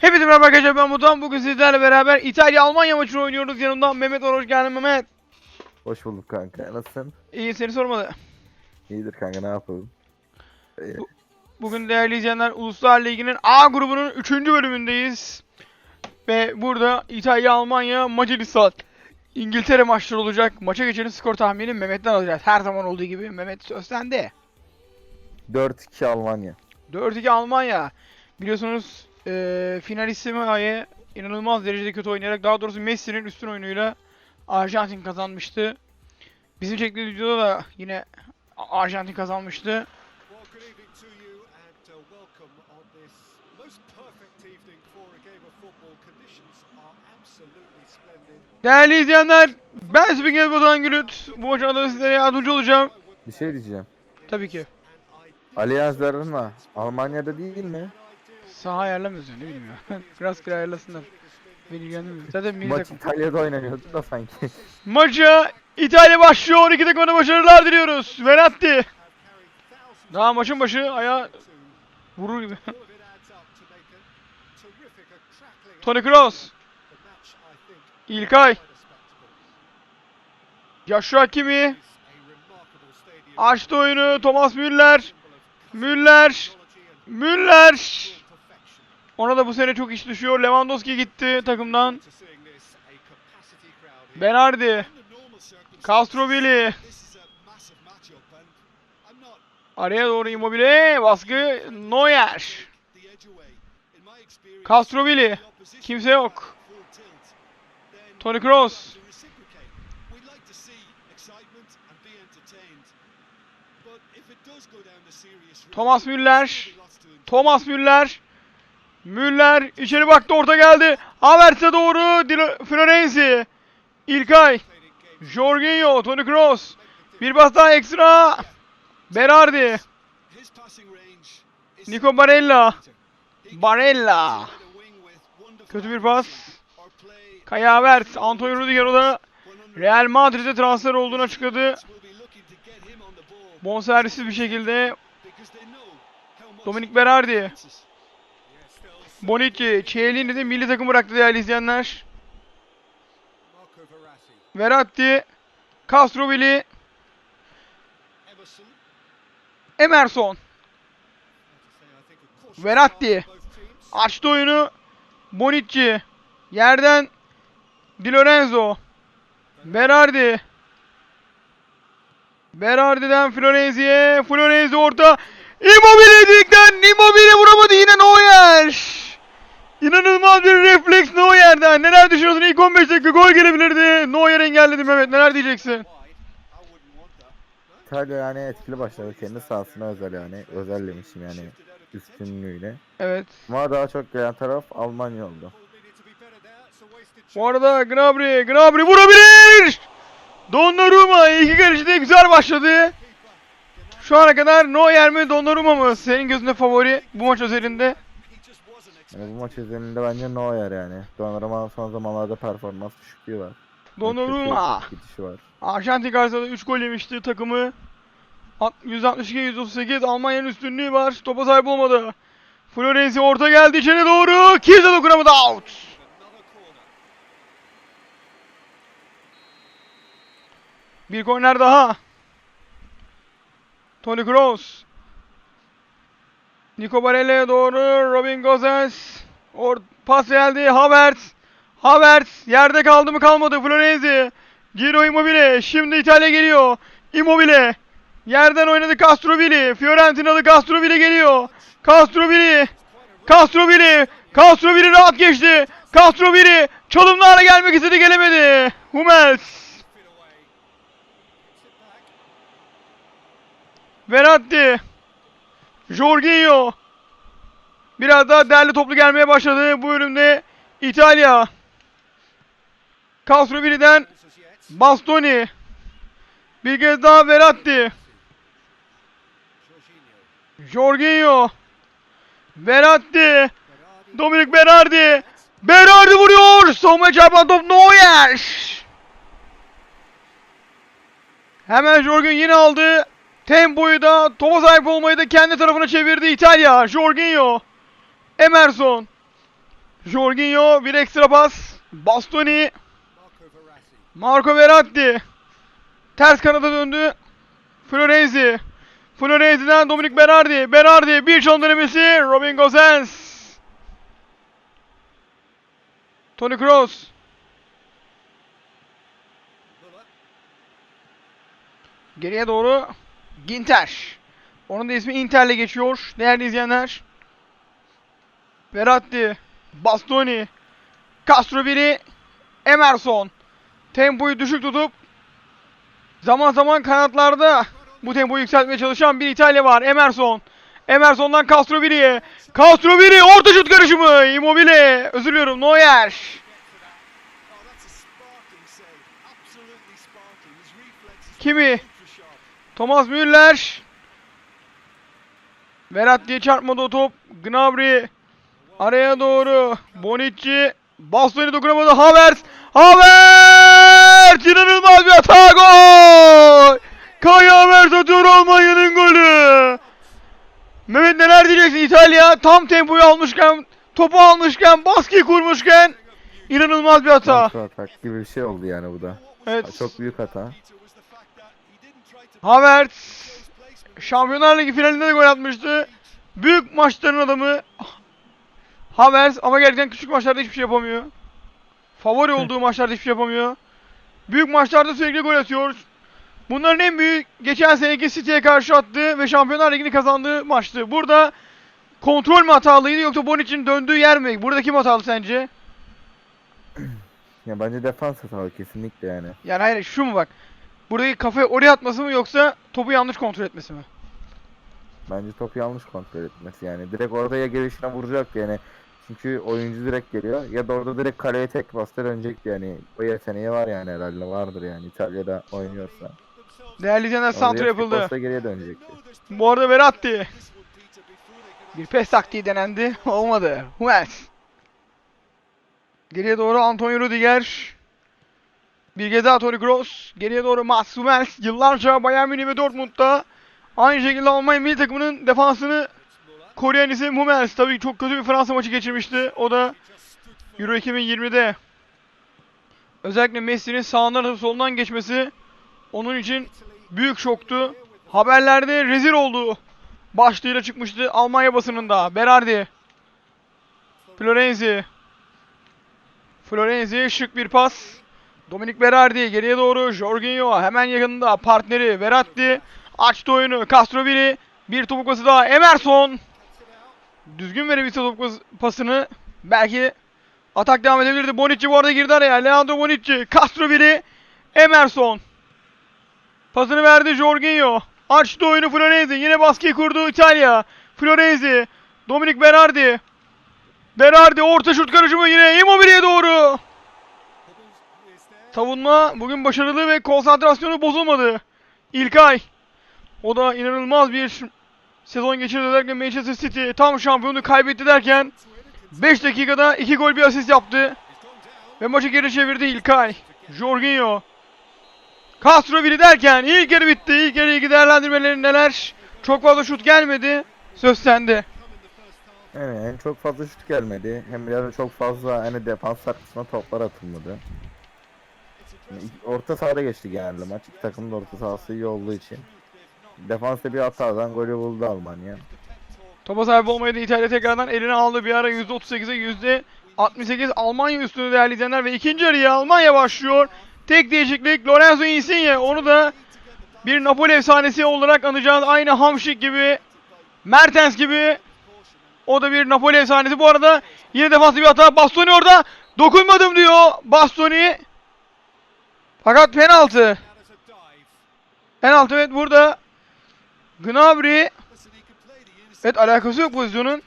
Hepinize merhaba arkadaşlar ben Mutan. Bugün sizlerle beraber İtalya-Almanya maçını oynuyoruz. Yanımda Mehmet var. Hoş geldin Mehmet. Hoş bulduk kanka. Nasılsın? İyi seni sormadı. İyidir kanka ne yapalım? Ee, Bugün değerli izleyenler Uluslar Ligi'nin A grubunun 3. bölümündeyiz. Ve burada İtalya-Almanya, Macaristan, İngiltere maçları olacak. Maça geçelim skor tahmini Mehmet'ten alacağız. Her zaman olduğu gibi Mehmet söz sende. 4-2 Almanya. 4-2 Almanya. Biliyorsunuz eee finalistime inanılmaz derecede kötü oynayarak daha doğrusu Messi'nin üstün oyunuyla Arjantin kazanmıştı. Bizim çektiğimiz videoda da yine Arjantin kazanmıştı. Değerli izleyenler, ben Spiker Batuhan Gülüt. Bu maçın da sizlere yardımcı olacağım. Bir şey diyeceğim. Tabii ki. Allianz Arena Almanya'da değil mi? Saha ayarlamıyorsun ne bileyim ya. Kira ayarlasınlar. Beni ilgilendirmiyor. Zaten milli Maç takım. İtalya'da oynanıyordu da sanki. Maça İtalya başlıyor. İki takımına başarılar diliyoruz. Verratti. Daha maçın başı ayağı vurur gibi. All of it adds up to make a terrific, a crackling Toni Kroos. İlkay. Joshua Kimi. Açtı oyunu. Thomas Müller. Müller. Müller. Ona da bu sene çok iş düşüyor. Lewandowski gitti takımdan. Circumstances, Castrovilli. Araya doğru Immobile. Baskı. Neuer. Castrovilli. Kimse yok. Toni Kroos. Thomas Müller. Thomas Müller. Müller içeri baktı orta geldi. Havertz'e doğru Dilo- Florenzi. İlkay. Jorginho. Toni Kroos. Bir bas daha ekstra. Berardi. Nico Barella. Barella. Kötü bir pas. Kaya Havertz. Antonio Rudiger o da Real Madrid'e transfer olduğunu açıkladı. Bonservisiz bir şekilde Dominic Berardi. Bonucci, Chiellini de milli takım bıraktı değerli izleyenler. Verratti, Castrovilli, Emerson. Verratti. açtı oyunu. Bonucci, yerden Di Lorenzo, Berardi, Berardi'den Florenzi'ye, Florenzi orta, Immobile dedikten Immobile vuramadı yine Neuer. İnanılmaz bir refleks Neuer'den. Neler düşünüyorsun? İlk 15 dakika gol gelebilirdi. Neuer engelledi Mehmet. Neler diyeceksin? İtalya yani etkili başladı. Kendi sahasına özel yani. Özellemişim yani üstünlüğüyle. Evet. Ama daha çok gelen taraf Almanya oldu. Bu arada Gnabry, Gnabry vurabilir. Donnarumma iki karışta güzel başladı. Şu ana kadar Neuer mi Donnarumma mı? Senin gözünde favori bu maç özelinde. Yani bu maç üzerinde bence Neuer yani. Donnarumma son zamanlarda performans düşüklüğü var. Donnarumma. Gidişi var. Arjantin karşısında 3 gol yemişti takımı. At- 162-138 Almanya'nın üstünlüğü var. Topa sahip olmadı. Florenzi orta geldi içeri doğru. Kimse dokunamadı out. Bir korner daha. Toni Kroos. Nico Barella'ya doğru Robin Gozens. Or pas geldi. Havertz. Havertz yerde kaldı mı kalmadı. Florenzi. Giro Immobile. Şimdi İtalya geliyor. Immobile. Yerden oynadı Castrovilli. Fiorentinalı Castrovilli geliyor. Castrovilli. Castrovilli. Castrovilli rahat geçti. Castrovilli çalımlarla gelmek istedi gelemedi. Hummels. Fit Jorginho. Biraz daha değerli toplu gelmeye başladı. Bu bölümde İtalya. Castrovilli'den As yet. Bastoni. Bir kez daha Verratti. Jorginho. Jorginho. Verratti. Berardi. Berardi. Vuruyor. Savunmaya çarpan top Neuer. Hemen Jorginho yine aldı. Tempoyu da topa sahip olmayı da kendi tarafına çevirdi İtalya. Jorginho. Emerson. Jorginho bir ekstra pas. Bastoni. Marco Verratti. Ters kanada döndü. Florenzi. Florenzi'den Dominic Berardi. Berardi bir çalım denemesi. Robin Gosens. Toni Kroos. Geriye doğru Ginter. Onun da ismi Inter'le geçiyor. Değerli izleyenler. Verratti. Bastoni. Castroviri. Emerson. Tempoyu düşük tutup zaman zaman kanatlarda bu tempoyu yükseltmeye çalışan bir İtalya var. Emerson. Emerson'dan Castroviri'ye. Castroviri orta şut karışımı. Immobile. Özür diliyorum. Neuer. Kimi? Thomas Müller. Verratti'ye çarpmadı o top. Gnabry araya doğru. Bonucci. Bastoni dokunamadı. Havertz. Havertz! İnanılmaz bir hata gol! Kai Havertz atıyor Almanya'nın golü. Mehmet neler diyeceksin İtalya tam tempoyu almışken topu almışken baskıyı kurmuşken inanılmaz bir hata. Kontrol atak gibi bir şey oldu yani bu da. Evet. Çok büyük hata. Havertz. Şampiyonlar Ligi finalinde de gol atmıştı. Büyük maçların adamı Havertz ama gerçekten küçük maçlarda hiçbir şey yapamıyor. Favori olduğu maçlarda hiçbir şey yapamıyor. Büyük maçlarda sürekli gol atıyor. Bunların en büyük geçen seneki City'ye karşı attığı ve Şampiyonlar Ligi'ni kazandığı maçtı. Burada kontrol mü hatalıydı yoksa Bonucci'nin döndüğü yer mi? Burada kim hatalı sence? Ya bence defans hatalı kesinlikle yani. Yani hayır şu mu bak. Buradaki kafayı oraya atması mı yoksa topu yanlış kontrol etmesi mi? Bence topu yanlış kontrol etmesi yani. Direkt orada ya gelişine vuracaktı yani. Çünkü oyuncu direkt geliyor ya da orada direkt kaleye tek bastı dönecekti yani. O yeteneği var yani herhalde vardır yani İtalya'da oynuyorsa. Değerli izleyenler santra yapıldı. bassa geriye dönecekti. Bu arada Verratti. Bir pes taktiği denendi. Olmadı. Hummels. Geriye doğru Antonio Rudiger. Bir kez daha Toni Kroos. Geriye doğru Mats. Yıllarca Bayern Münih ve Dortmund'da aynı şekilde Almanya milli takımının defansını koruyan isim Hummels. Tabii çok kötü bir Fransa maçı geçirmişti. O da Euro 2020'de. Özellikle Messi'nin sağından atıp solundan geçmesi onun için büyük şoktu. Haberlerde rezil oldu. Başlığıyla çıkmıştı Almanya basınında. Berardi. Florenzi. Florenzi şık bir pas. Dominik Berardi geriye doğru. Jorginho hemen yakınında. Partneri Verratti. Açtı oyunu. Castroviri. Bir topuk pası daha. Emerson. Düzgün verebilse topuk pas- pasını. Belki atak devam edebilirdi. Bonucci bu arada girdi araya. Leandro Bonucci. Castroviri. Emerson. Pasını verdi Jorginho. Açtı oyunu Florenzi. Yine baskıyı kurdu İtalya. Florenzi. Dominic Berardi. Berardi orta şut karışımı yine Immobile'ye doğru. Savunma bugün başarılı ve konsantrasyonu bozulmadı. İlkay. O da inanılmaz bir sezon geçirdi özellikle Manchester City tam şampiyonu kaybetti derken 5 dakikada 2 gol bir asist yaptı. Ve maçı geri çevirdi İlkay. Jorginho. Castrovili derken ilk yarı bitti. İlk yarı değerlendirmeleri neler? Çok fazla şut gelmedi. Söz sende. Yani çok fazla şut gelmedi hem da çok fazla hani defans arkasına toplar atılmadı. Orta sahada geçti genelde maç. İki takımın orta sahası iyi olduğu için. Defansta bir hatadan golü buldu Almanya. Topa sahip olmayı da İtalya tekrardan eline aldı. Bir ara %38'e %68 Almanya üstünü değerli izleyenler ve ikinci yarıya Almanya başlıyor. Tek değişiklik Lorenzo Insigne. Onu da bir Napoli efsanesi olarak anacağız. Aynı Hamşik gibi, Mertens gibi. O da bir Napoli efsanesi. Bu arada yine defanslı bir hata. Bastoni orada. Dokunmadım diyor Bastoni. Fakat penaltı. Penaltı evet burada. Gnabry. Evet alakası yok pozisyonun.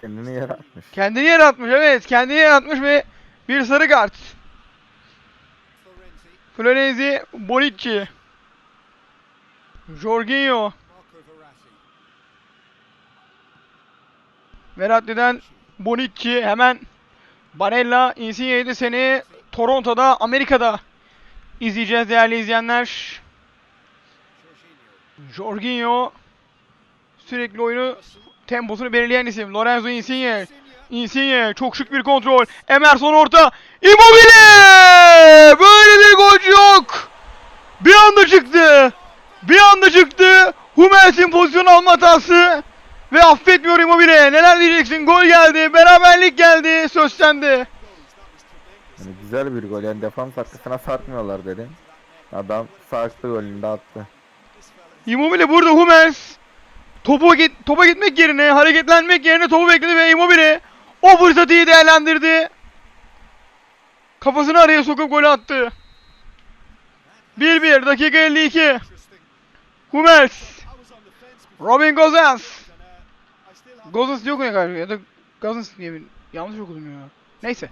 Kendini yaratmış. Kendini yaratmış evet. Kendini yaratmış ve bir sarı kart. Florenzi, Bonucci. Jorginho. Verratti'den Bonucci hemen Barella, Insigne'yi de seneye Toronto'da, Amerika'da izleyeceğiz değerli izleyenler. Jorginho. Sürekli oyunu temposunu belirleyen isim. Lorenzo Insigne. Insigne çok şık bir kontrol. Emerson orta. Immobile! Böyle bir golcü yok. Bir anda çıktı. Bir anda çıktı. Hummels'in pozisyon alma hatası. Ve affetmiyor Immobile. Neler diyeceksin? Gol geldi. Beraberlik geldi. Söz sende. Yani güzel bir gol. Yani defans arkasına sarkmıyorlar dedim. Adam sarktı golünü de attı. Immobile burada Hummels. Topu git, topa gitmek yerine, hareketlenmek yerine topu bekledi ve Immobile o fırsatı iyi değerlendirdi. Kafasını araya sokup golü attı. 1-1 dakika 52. Interesting. Hummels. Robin Gozens. Gozens yok ya galiba ya da Gozens diye bir yanlış okudum ya. Neyse.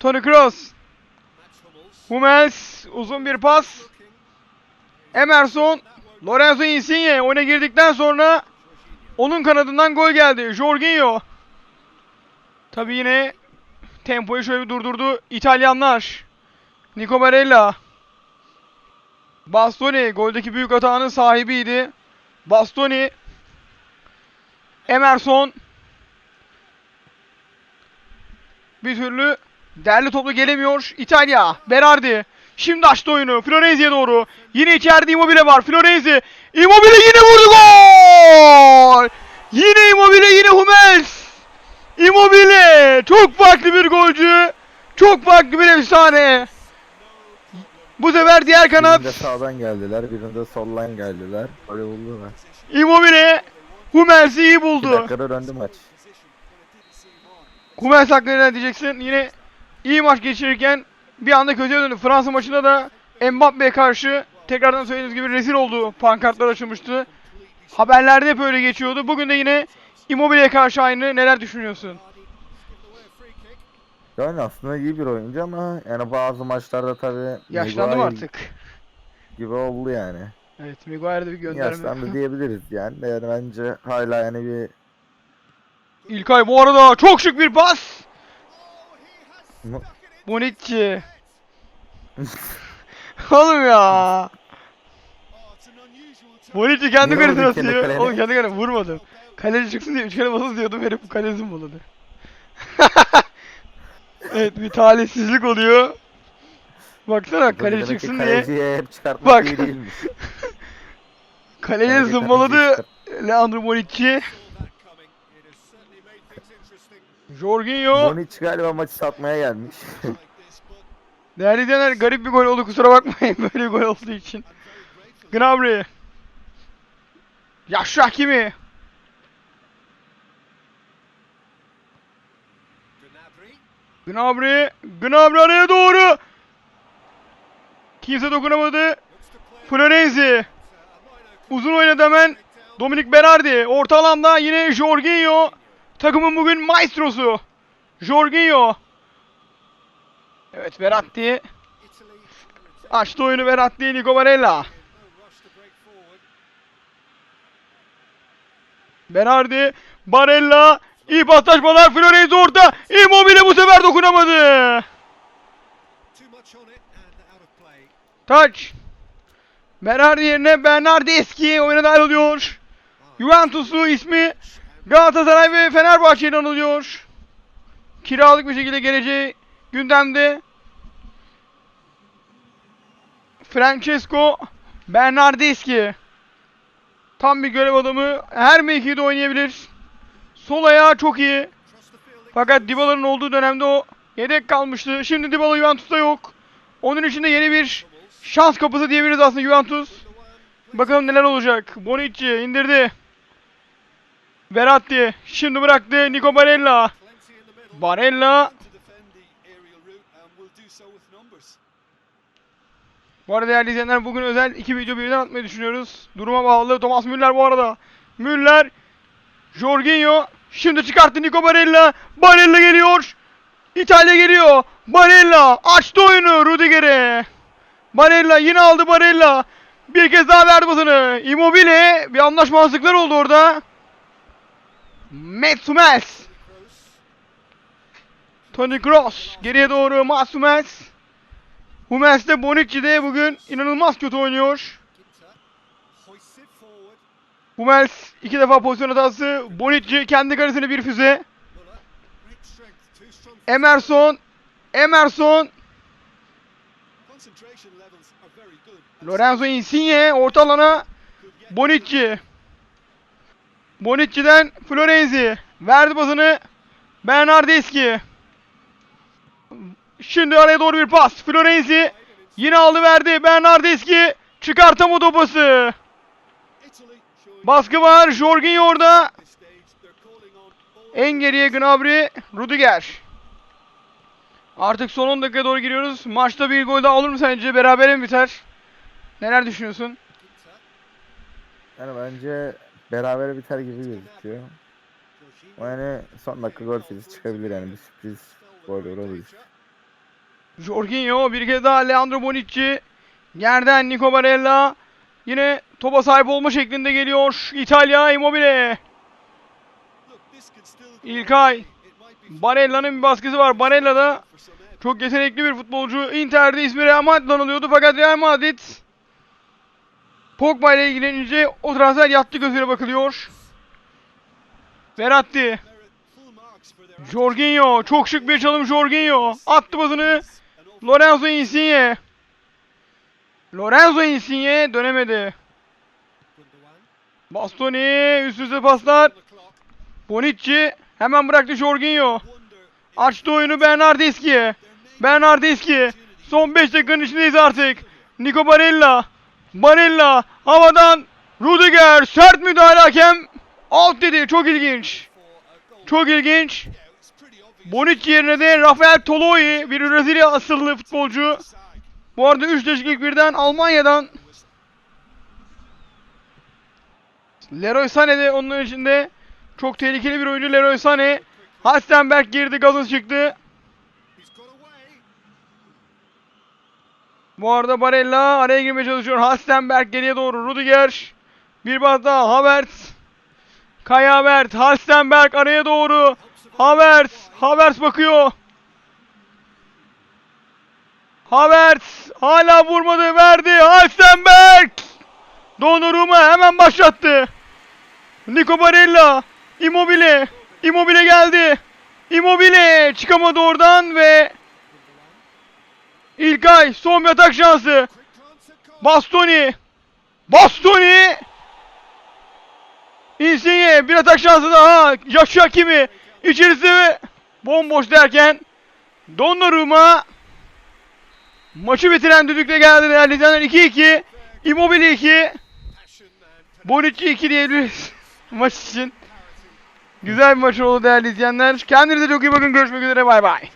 Toni Kroos. Hummels uzun bir pas. Emerson. Lorenzo Insigne oyuna girdikten sonra onun kanadından gol geldi. Jorginho. Tabi yine tempoyu şöyle bir durdurdu İtalyanlar. Nico Barella. Bastoni goldeki büyük hatanın sahibiydi. Bastoni. Emerson. Bir türlü derli toplu gelemiyor. İtalya. Berardi. Şimdi açtı oyunu. Florenzi'ye doğru. Yine içeride Immobile var. Florenzi. Immobile yine vurdu gol! Yine Immobile yine Hummels. Immobile. Çok farklı bir golcü. Çok farklı bir efsane. Bu sefer diğer kanat Birinde sağdan geldiler, birinde soldan geldiler. Böyle buldular. Immobile. Hummels'i iyi 2 buldu. dakikada döndü maç. Hummels hakkında ne diyeceksin? Yine iyi maç geçirirken bir anda kötüye döndü. Fransa maçında da Mbappe'ye karşı tekrardan söylediğiniz gibi rezil oldu. Pankartlar açılmıştı. Haberlerde hep öyle geçiyordu. Bugün de yine Immobile'ye karşı aynı. Neler düşünüyorsun? Yani aslında iyi bir oyuncu ama yani bazı maçlarda tabii Yaşlandı mı Maguire artık? gibi oldu yani. Evet, Maguire'de bir gönderme. Yaşlandı diyebiliriz yani. Yani bence hala yani bir İlkay bu arada çok şık bir pas. Bonucci. Oğlum ya. Bonucci kendi kalesine atıyor. Oğlum kendi kalesine vurmadım. Kaleci çıksın diye üç kere basız diyordum. Herif kalesini buladı. evet bir talihsizlik oluyor. Baksana kaleci çıksın diye kaleciye Bak. iyi değilmiş. kaleye Kaleci zımbaladı Leandro Bonucci. Jorginho. Bonic galiba maçı satmaya gelmiş. Değerli izleyenler garip bir gol oldu kusura bakmayın böyle bir gol olduğu için. Gnabry. Yaşlı Hakimi. Gnabry Gnabry. Araya doğru. Kimse dokunamadı. Florenzi. Uzun oynadı hemen. Dominik Berardi. Orta alanda yine Jorginho. Takımın bugün maestrosu. Jorginho. Evet. Italy. Açtı oyunu Berardi. Nico Barella. Berardi. Barella. İyi paslaşmalar. Florenzi orta. Immobile bu sefer dokunamadı. Taç. Berardi yerine Bernardeschi oyuna dahil oluyor. Juventus'u ismi Galatasaray ve Fenerbahçe'den anılıyor. Kiralık bir şekilde geleceği gündemde. Francesco Bernardeschi. Tam bir görev adamı. Her mevkide oynayabilir. Sol ayağı çok iyi. Fakat Dybala'nın olduğu dönemde o yedek kalmıştı. Şimdi Dybala Juventus'ta yok. Onun için de yeni bir şans kapısı diyebiliriz aslında Juventus. Bakalım neler olacak. Bonucci indirdi. Verratti şimdi bıraktı. Nico Barella. Barella. Bu arada değerli izleyenler bugün özel iki video birden atmayı düşünüyoruz. Duruma bağlı. Thomas Müller bu arada. Müller. Jorginho. Şimdi çıkarttı Nico Barella. Barella geliyor. İtalya geliyor. Barella açtı oyunu Rudiger'e. Barella yine aldı Barella. Bir kez daha verdi basını. Immobile. Bir anlaşmazlıklar oldu orada. Mats Hummels. Toni Kroos geriye doğru Mats Hummels. De Bonucci de bugün inanılmaz kötü oynuyor. Hummels iki defa pozisyon hatası. Bonucci kendi kalesine bir füze. Emerson. Emerson. Lorenzo Insigne orta alana Bonucci. Bonucci'den Florenzi. Verdi pasını Bernardeschi. Şimdi araya doğru bir pas. Florenzi yine aldı verdi. Bernardeschi çıkartamadı o pası. Baskı var. Jorginho orada. En geriye Gnabry, Rudiger. Artık son 10 dakikaya doğru giriyoruz. Maçta bir gol daha olur mu sence? Berabere mi biter? Neler düşünüyorsun? Yani bence berabere biter gibi gözüküyor. Ama Yani son dakika gol sesi çıkabilir yani bir sürpriz gol olabilir. Jorginho bir kez daha Leandro Bonucci. Yerden Nico Barella. Yine topa sahip olma şeklinde geliyor. İtalya Immobile. İlkay. Barella'nın bir baskısı var. Barella da çok yetenekli bir futbolcu. Inter'de ismi Real Madrid'den alıyordu fakat Real Madrid Pogba ile ilgilenince o transfer yattı gözüyle bakılıyor. Verratti. Jorginho. Çok şık bir çalım Jorginho. Attı awful Lorenzo Insigne. Lorenzo Insigne dönemedi. Bastoni üst üste paslar. Bonucci hemen bıraktı Jorginho. Açtı oyunu Bernardeschi'ye. Bernardeschi. Son 5 dakikanın içindeyiz artık. Nico Barella. Barella havadan Rudiger sert müdahale hakem. Alt dedi. Çok ilginç. Çok ilginç. Bonucci yerine de Rafael Toloi bir Brezilya asıllı futbolcu. Bu arada 3 değişiklik birden Almanya'dan Leroy Sané de onun içinde çok tehlikeli bir oyuncu Leroy Sané. Halstenberg girdi gazı çıktı. Bu arada Barella araya girmeye çalışıyor. Halstenberg geriye doğru Rudiger. Bir baz daha Havertz. Kai Havertz. Halstenberg araya doğru. Havertz. Havertz bakıyor. Havertz. Hala vurmadı. Verdi. Halstenberg. Donnarumma hemen başlattı. Nico Barella. Immobile. Immobile geldi. Immobile çıkamadı oradan ve İlkay son bir atak şansı. Bastoni. Bastoni. Insigne bir atak şansı daha. Joshua Hakimi içerisi ve bomboş derken Donnarumma maçı bitiren düdükle geldi değerli izleyenler 2-2. Immobile 2. Passion and Bonucci 2 diyebiliriz maç için. Güzel bir maç oldu değerli izleyenler. Kendinize çok iyi bakın. Görüşmek üzere. Bay bay.